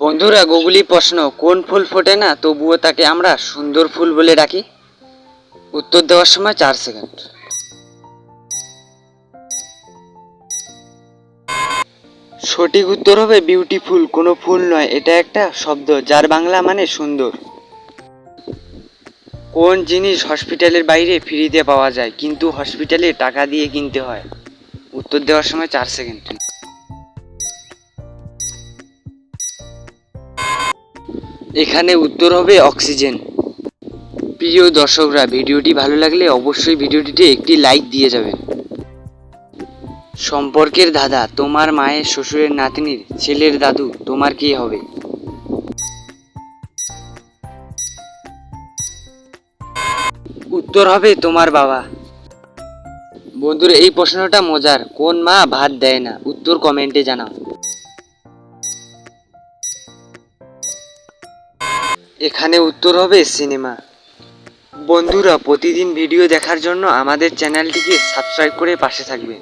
বন্ধুরা, গুগলি প্রশ্ন, কোন ফুল ফোটে না? তবুও তাকে আমরা সুন্দর ফুল বলে ডাকি। উত্তর দেওয়ার সময় চার সেকেন্ড। সঠিক উত্তর হবে বিউটিফুল কোনো ফুল নয়, এটা একটা শব্দ, যার বাংলা মানে সুন্দর। কোন জিনিস হসপিটালের বাইরে ফ্রিতে পাওয়া যায়, কিন্তু হসপিটালে টাকা দিয়ে কিনতে হয়? উত্তর দেওয়ার সময় চার সেকেন্ড। এখানে উত্তর হবে অক্সিজেন। প্রিয় দর্শকরা, ভিডিওটি ভালো লাগলে অবশ্যই ভিডিওটিতে একটি লাইক দিয়ে যাবেন। সম্পর্কের দাদা, তোমার মায়ের শ্বশুরের নাতনির ছেলের দাদু, তোমার কি হবে? উত্তর হবে তোমার বাবা। বন্ধুরা, এই প্রশ্নটা মজার। কোন মা ভাত দেয় না? উত্তর কমেন্টে জানাও। এখানে উত্তর হবে সিনেমা। বন্ধুরা, প্রতিদিন ভিডিও দেখার জন্য আমাদের চ্যানেলটিকে সাবস্ক্রাইব করে পাশে থাকবেন।